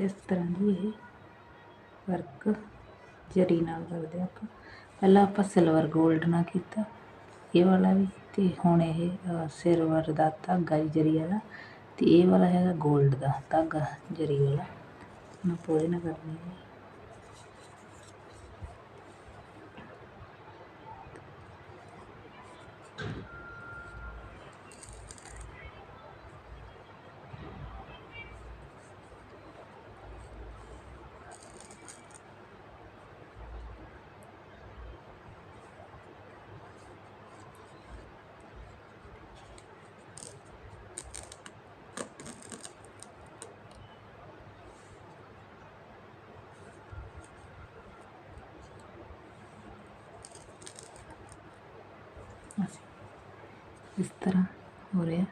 ਇਸ ਤਰ੍ਹਾਂ ਦੀ ਇਹ ਵਰਕ ਜਰੀ ਨਾਲ ਕਰਦੇ ਹਾਂ ਆਪਾਂ। ਪਹਿਲਾਂ ਆਪਾਂ ਸਿਲਵਰ 골ਡ ਨਾਲ ਕੀਤਾ। ਇਹ ਵਾਲਾ ਵੀ ਤੇ ਹੁਣ ਇਹ ਸਿਲਵਰ ਦਾ ਧਾਗਾ ਜੀ ਜਰੀ ਵਾਲਾ ਤੇ ਇਹ ਵਾਲਾ ਹੈਗਾ 골ਡ ਦਾ ਧਾਗਾ ਜਰੀ ਵਾਲਾ। ਹੁਣ ਆਪਾਂ ਉਹਦੇ ਨਾਲ ਕਰਨੀ ਹੈ। ਇਸ ਤਰ੍ਹਾਂ ਹੋ ਰਿਹਾ।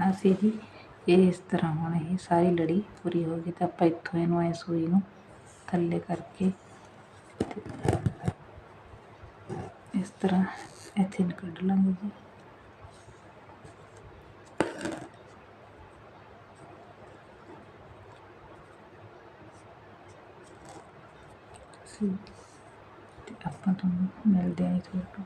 ਅਸੀਂ ਜੀ ਇਹ ਇਸ ਤਰ੍ਹਾਂ ਹੁਣ ਇਹ ਸਾਰੀ ਲੜੀ ਪੂਰੀ ਹੋ ਗਈ ਤਾਂ ਆਪਾਂ ਇੱਥੋਂ ਇਹਨੂੰ ਐ ਸੂਈ ਨੂੰ ਥੱਲੇ ਕਰਕੇ ਇਸ ਤਰ੍ਹਾਂ ਇੱਥੇ ਨੂੰ ਕੱਢ ਲਾਂਗੇ ਜੀ। ਸੀ ਤੇ ਆਪਾਂ ਤੁਹਾਨੂੰ ਮਿਲਦੇ ਹਾਂ ਥੋੜਾ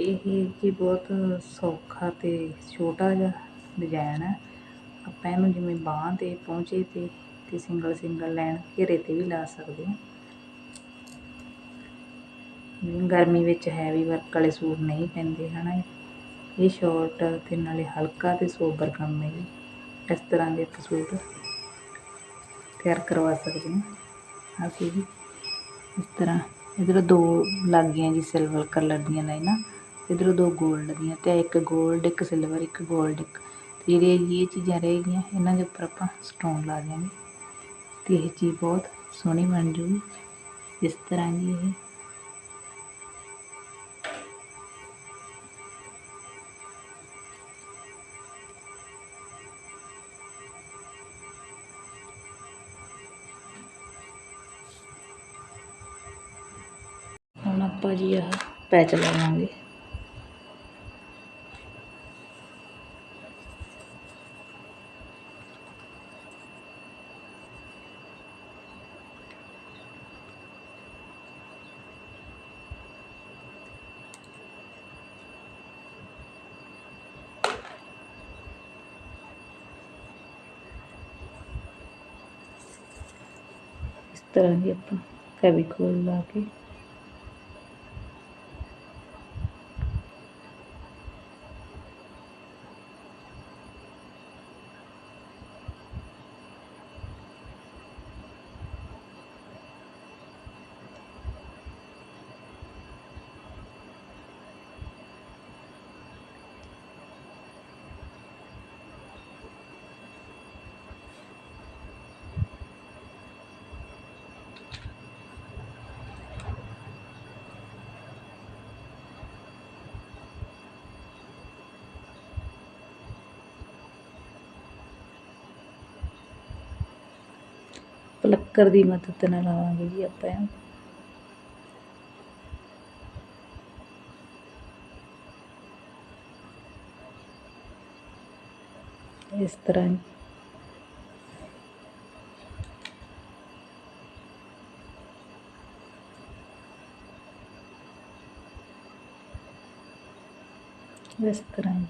ਇਹ ਜੀ ਬਹੁਤ ਸੌਖਾ ਤੇ ਛੋਟਾ ਜਿਹਾ ਡਿਜ਼ਾਈਨ ਹੈ। ਆਪਾਂ ਇਹਨੂੰ ਜਿਵੇਂ ਬਾਂਹ ਤੇ ਪਹੁੰਚੇ ਤੇ ਤੇ ਸਿੰਗਲ ਸਿੰਗਲ ਲਾਈਨ ਘੇਰੇ ਤੇ ਵੀ ਲਾ ਸਕਦੇ ਹਾਂ। ਗਰਮੀ ਵਿੱਚ ਹੈਵੀ ਵਰਕ ਵਾਲੇ ਸੂਟ ਨਹੀਂ ਪੈਂਦੇ, ਹਨਾ ਇਹ? ਸ਼ਾਰਟ ਤੇ ਨਾਲੇ ਹਲਕਾ ਤੇ ਸੋਬਰ ਕੰਮ ਹੈ ਜੀ। ਇਸ ਤਰ੍ਹਾਂ ਦੇ ਇੱਕ ਸੂਟ ਤਿਆਰ ਕਰਵਾ ਸਕਦੇ ਹਾਂ। ਅਸੀਂ ਵੀ ਇਸ ਤਰ੍ਹਾਂ। ਇਧਰ ਦੋ ਲੱਗ ਗਈਆਂ ਜੀ ਸਿਲਵਰ ਕਲਰ ਦੀਆਂ ਲਾਈਨਾਂ। ਇਧਰ ਦੋ ਗੋਲਡ ਦੀਆਂ ਤੇ ਇੱਕ ਗੋਲਡ ਇੱਕ ਸਿਲਵਰ ਇੱਕ ਗੋਲਡ ਇੱਕ ਜਿਹੜੀ ਇਹ ਚੀਜ਼ਾਂ ਰਹਿ ਗਈਆਂ। ਇਹਨਾਂ ਦੇ ਉੱਪਰ ਆਪਾਂ ਸਟੋਨ ਲਾ ਦਿਆਂਗੇ ਤੇ ਇਹ ਚੀਜ਼ ਬਹੁਤ ਸੋਹਣੀ ਬਣ ਜੂਗੀ। ਇਸ ਤਰ੍ਹਾਂ ਦੀ ਇਹ ਹੁਣ ਆਪਾਂ ਜੀ ਆਹ ਪੈਚ ਲਗਾਵਾਂਗੇ ਤਰ੍ਹਾਂ ਦੀ ਆਪਾਂ ਫੈਵੀਕੋਲ ਲਾ ਕੇ ਲੱਕੜ ਦੀ ਮਦਦ ਨਾਲ ਲਾਵਾਂਗੇ ਜੀ ਆਪਾਂ। ਇਸ ਤਰ੍ਹਾਂ ਇਸ ਤਰ੍ਹਾਂ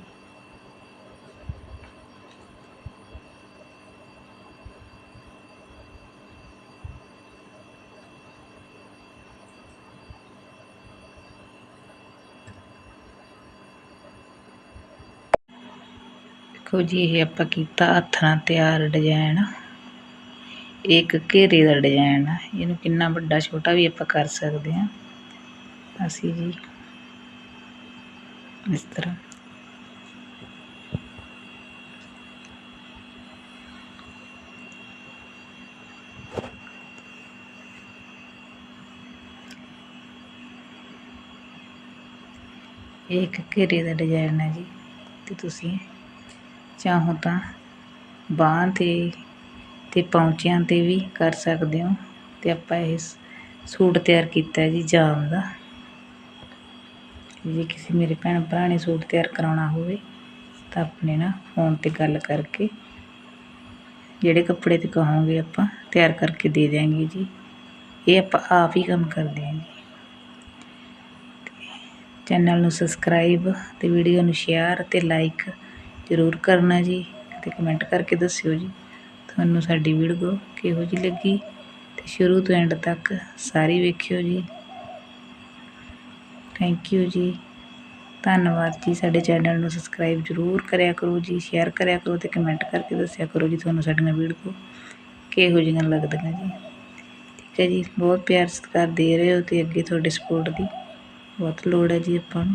ਦੇਖੋ ਜੀ, ਇਹ ਆਪਾਂ ਕੀਤਾ ਹੱਥ ਨਾਲ ਤਿਆਰ ਡਿਜ਼ਾਈਨ ਇੱਕ ਘੇਰੇ ਦਾ ਡਿਜ਼ਾਈਨ ਆ। ਇਹਨੂੰ ਕਿੰਨਾ ਵੱਡਾ, ਛੋਟਾ ਵੀ ਆਪਾਂ ਕਰ ਸਕਦੇ ਹਾਂ। ਅਸੀਂ ਜੀ ਇਸ ਤਰ੍ਹਾਂ। ਇਹ ਇੱਕ ਘੇਰੇ ਦਾ ਡਿਜ਼ਾਈਨ ਹੈ ਜੀ। ਤੇ ਤੁਸੀਂ ਚਾਹੋ ਤਾਂ ਬਾਂਹ 'ਤੇ ਅਤੇ ਪੌਂਚਿਆਂ 'ਤੇ ਵੀ ਕਰ ਸਕਦੇ ਹੋ। ਅਤੇ ਆਪਾਂ ਇਹ ਸੂਟ ਤਿਆਰ ਕੀਤਾ ਜੀ ਜਾਮ ਦਾ। ਜੇ ਕਿਸੇ ਮੇਰੇ ਭੈਣ ਭਰਾ ਨੇ ਸੂਟ ਤਿਆਰ ਕਰਾਉਣਾ ਹੋਵੇ ਤਾਂ ਆਪਣੇ ਨਾ ਫੋਨ ਤੇ ਗੱਲ ਕਰਕੇ ਜਿਹੜੇ ਕੱਪੜੇ ਤੇ ਕਹੋਗੇ ਆਪਾਂ ਤਿਆਰ ਕਰਕੇ ਦੇ ਦਿਆਂਗੇ ਜੀ। ਇਹ ਆਪਾਂ ਆਪ ਹੀ ਕੰਮ ਕਰਦੇ ਹਾਂ ਜੀ। ਚੈਨਲ ਨੂੰ ਸਬਸਕ੍ਰਾਈਬ ਤੇ ਵੀਡੀਓ ਨੂੰ ਸ਼ੇਅਰ ਤੇ ਲਾਈਕ ਜ਼ਰੂਰ ਕਰਨਾ ਜੀ ਤੇ ਕਮੈਂਟ ਕਰਕੇ ਦੱਸਿਓ ਜੀ। ਤੁਹਾਨੂੰ ਸਾਡੀ ਵੀਡੀਓ ਕਿਹੋ ਜਿਹੀ ਲੱਗੀ ਤੇ ਸ਼ੁਰੂ ਤੋਂ ਐਂਡ ਤੱਕ ਸਾਰੀ ਵੇਖਿਓ ਜੀ। ਥੈਂਕ ਯੂ ਜੀ। ਧੰਨਵਾਦ ਜੀ। ਸਾਡੇ ਚੈਨਲ ਨੂੰ ਸਬਸਕ੍ਰਾਈਬ ਜ਼ਰੂਰ ਕਰਿਆ ਕਰੋ ਜੀ ਸ਼ੇਅਰ ਕਰਿਆ ਕਰੋ ਤੇ ਕਮੈਂਟ ਕਰਕੇ ਦੱਸਿਆ ਕਰੋ ਜੀ ਤੁਹਾਨੂੰ ਸਾਡੀਆਂ ਵੀਡੀਓ ਕਿਹੋ ਜਿਹੀਆਂ ਲੱਗਦੀਆਂ ਜੀ। ਠੀਕ ਹੈ ਜੀ। ਬਹੁਤ ਪਿਆਰ ਸਤਿਕਾਰ ਦੇ ਰਹੇ ਹੋ ਤੇ ਅੱਗੇ ਤੁਹਾਡੇ ਸਪੋਰਟ ਦੀ ਬਹੁਤ ਲੋੜ ਹੈ ਜੀ ਆਪਾਂ ਨੂੰ।